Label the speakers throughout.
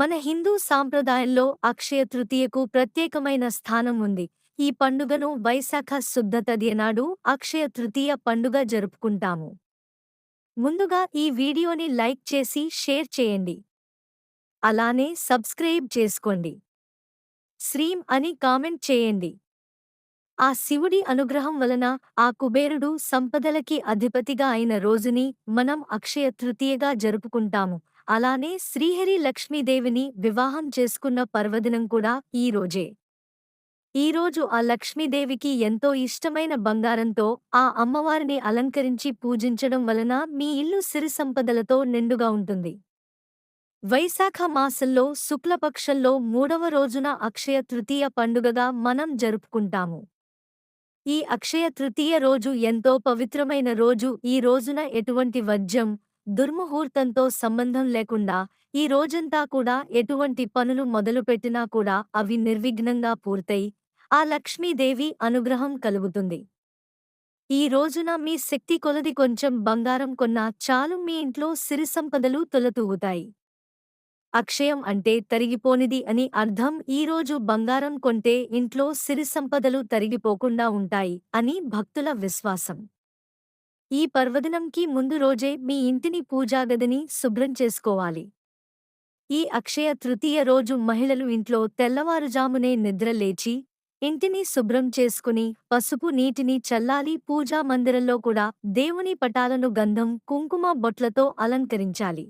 Speaker 1: మన హిందూ సాంప్రదాయంలో అక్షయ తృతీయకు ప్రత్యేకమైన స్థానం ఉంది. ఈ పండుగను వైశాఖ శుద్ధ తదియనాడు అక్షయ తృతీయ పండుగ జరుపుకుంటాము. ముందుగా ఈ వీడియోని లైక్ చేసి షేర్ చేయండి. అలానే సబ్స్క్రైబ్ చేసుకోండి. శ్రీం అని కామెంట్ చేయండి. ఆ శివుడి అనుగ్రహం వలన ఆ కుబేరుడు సంపదలకి అధిపతిగా అయిన రోజుని మనం అక్షయ తృతీయగా జరుపుకుంటాము. అలానే శ్రీహరి లక్ష్మీదేవిని వివాహం చేసుకున్న పర్వదినం కూడా ఈ రోజే. ఈరోజు ఆ లక్ష్మీదేవికి ఎంతో ఇష్టమైన బంగారంతో ఆ అమ్మవారిని అలంకరించి పూజించడం వలన మీ ఇల్లు సిరి సంపదలతో నిండుగా ఉంటుంది. వైశాఖ మాసంలో శుక్లపక్షంలో మూడవ రోజున అక్షయ తృతీయ పండుగగా మనం జరుపుకుంటాము. ఈ అక్షయ తృతీయ రోజు ఎంతో పవిత్రమైన రోజు. ఈ రోజున ఎటువంటి వజ్యం దుర్ముహూర్తంతో సంబంధం లేకుండా ఈ రోజంతా కూడా ఎటువంటి పనులు మొదలుపెట్టినా కూడా అవి నిర్విఘ్నంగా పూర్తయి ఆ లక్ష్మీదేవి అనుగ్రహం కలుగుతుంది. ఈ రోజున మీ శక్తి కొలది కొంచెం బంగారం కొన్నా చాలు మీ ఇంట్లో సిరి సంపదలు తొలతూగుతాయి. అక్షయం అంటే తరిగిపోనిది అని అర్థం ఈరోజు బంగారం కొంటే ఇంట్లో సిరి సంపదలు తరిగిపోకుండా ఉంటాయి అని భక్తుల విశ్వాసం. ఈ పర్వదినంకి ముందు రోజే మీ ఇంటిని పూజాగదిని శుభ్రం చేసుకోవాలి. ఈ అక్షయ తృతీయ రోజు మహిళలు ఇంట్లో తెల్లవారుజామునే నిద్ర లేచి ఇంటిని శుభ్రం చేసుకుని పసుపు నీటిని చల్లాలి పూజా మందిరంలో కూడా దేవుని పటాలను గంధం కుంకుమ బొట్లతో అలంకరించాలి.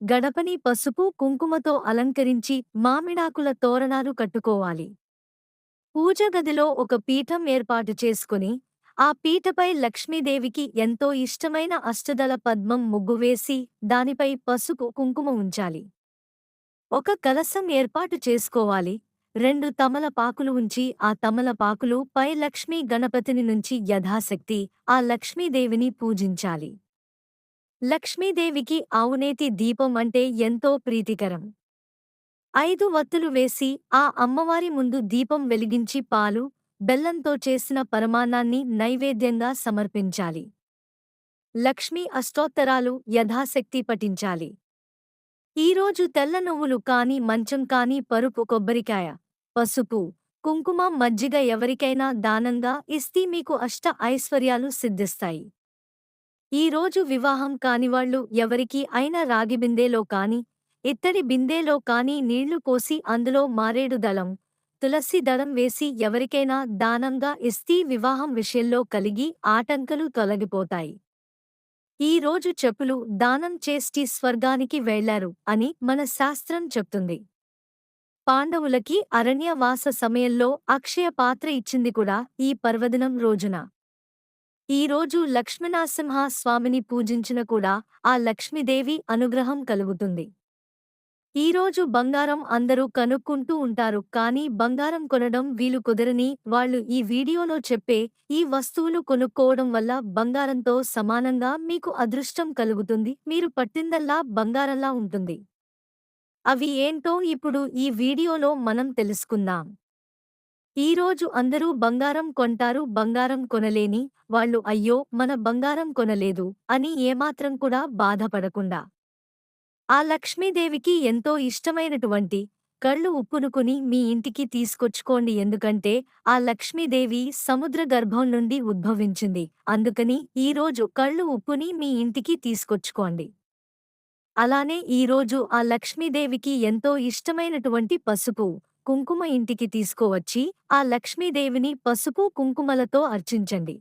Speaker 1: గడపని పసుపు కుంకుమతో అలంకరించి మామిడాకుల తోరణాలు కట్టుకోవాలి. పూజగదిలో ఒక పీఠం ఏర్పాటు చేసుకుని ఆ పీటపై లక్ష్మీదేవికి ఎంతో ఇష్టమైన అష్టదల పద్మం ముగ్గువేసి దానిపై పసుపు కుంకుమ ఉంచాలి. ఒక కలసం ఏర్పాటు చేసుకోవాలి. రెండు తమలపాకులు ఉంచి ఆ తమలపాకులు పై లక్ష్మీ గణపతిని నుంచి యథాశక్తి ఆ లక్ష్మీదేవిని పూజించాలి. లక్ష్మీదేవికి ఆవునేతి దీపం అంటే ఎంతో ప్రీతికరం. ఐదు వత్తులు వేసి ఆ అమ్మవారి ముందు దీపం వెలిగించి పాలు బెల్లంతో చేసిన పరమాన్నాన్ని నైవేద్యంగా సమర్పించాలి. లక్ష్మీ అష్టోత్తరాలు యథాశక్తి పఠించాలి. ఈరోజు తెల్ల నువ్వులు కాని మంచం కాని పరుపు కొబ్బరికాయ పసుపు కుంకుమ మజ్జిగ ఎవరికైనా దానంగా ఇస్తీ మీకు అష్ట ఐశ్వర్యాలు సిద్ధిస్తాయి. ఈరోజు వివాహం కానివాళ్ళు ఎవరికీ అయినా రాగి బిందెలో కాని ఇత్తడి బిందేలో కాని నీళ్ళు పోసి అందులో మారేడు దళం తులసి దళం వేసి ఎవరికైనా దానంగా ఇస్తీ వివాహం విషయంలో కలిగి ఆటంకలు తొలగిపోతాయి. ఈ రోజు చెప్పులు దానం చేష్టి స్వర్గానికి వెళ్ళారు అని మన శాస్త్రం చెప్తుంది. పాండవులకి అరణ్యవాస సమయంలో అక్షయ పాత్ర ఇచ్చింది కూడా ఈ పర్వదినం రోజున. ఈరోజు లక్ష్మీనరసింహ స్వామిని పూజించిన కూడా ఆ లక్ష్మీదేవి అనుగ్రహం కలుగుతుంది. ఈరోజు బంగారం అందరూ కనుక్కుంటూ ఉంటారు కానీ బంగారం కొనడం వీలు కుదరని వాళ్ళు ఈ వీడియోలో చెప్పే ఈ వస్తువులు కొనుక్కోవడం వల్ల బంగారంతో సమానంగా మీకు అదృష్టం కలుగుతుంది. మీరు పట్టిందల్లా బంగారంలా ఉంటుంది. అవి ఏంటో ఇప్పుడు ఈ వీడియోలో మనం తెలుసుకుందాం. ఈరోజు అందరూ బంగారం కొంటారు బంగారం కొనలేని వాళ్ళు అయ్యో మన బంగారం కొనలేదు అని ఏమాత్రం కూడా బాధపడకుండా. ఆ లక్ష్మీదేవికి ఎంతో ఇష్టమైనటువంటి కళ్ళు ఉప్పునుకుని మీ ఇంటికి తీసుకొచ్చుకోండి. ఎందుకంటే ఆ లక్ష్మీదేవి సముద్ర గర్భం నుండి ఉద్భవించింది. అందుకని ఈరోజు కళ్ళు ఉప్పుని మీ ఇంటికి తీసుకొచ్చుకోండి. అలానే ఈరోజు ఆ లక్ష్మీదేవికి ఎంతో ఇష్టమైనటువంటి పసుపు కుంకుమ ఇంటికి తీసుకువచ్చి ఆ లక్ష్మీదేవిని పసుపు కుంకుమలతో అర్చించండి.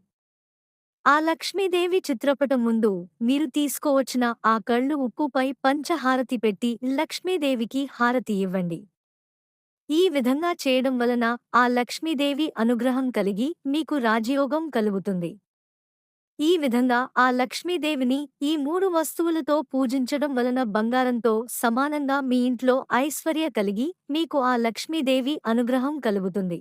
Speaker 1: ఆ లక్ష్మీదేవి చిత్రపటం ముందు మీరు తీసుకోవచ్చిన ఆ కళ్ళు ఉప్పుపై పంచహారతి పెట్టి లక్ష్మీదేవికి హారతి ఇవ్వండి. ఈ విధంగా చేయడం వలన ఆ లక్ష్మీదేవి అనుగ్రహం కలిగి మీకు రాజయోగం కలుగుతుంది. ఈ విధంగా ఆ లక్ష్మీదేవిని ఈ మూడు వస్తువులతో పూజించడం వలన బంగారంతో సమానంగా మీ ఇంట్లో ఐశ్వర్య కలిగి మీకు ఆ లక్ష్మీదేవి అనుగ్రహం కలుగుతుంది.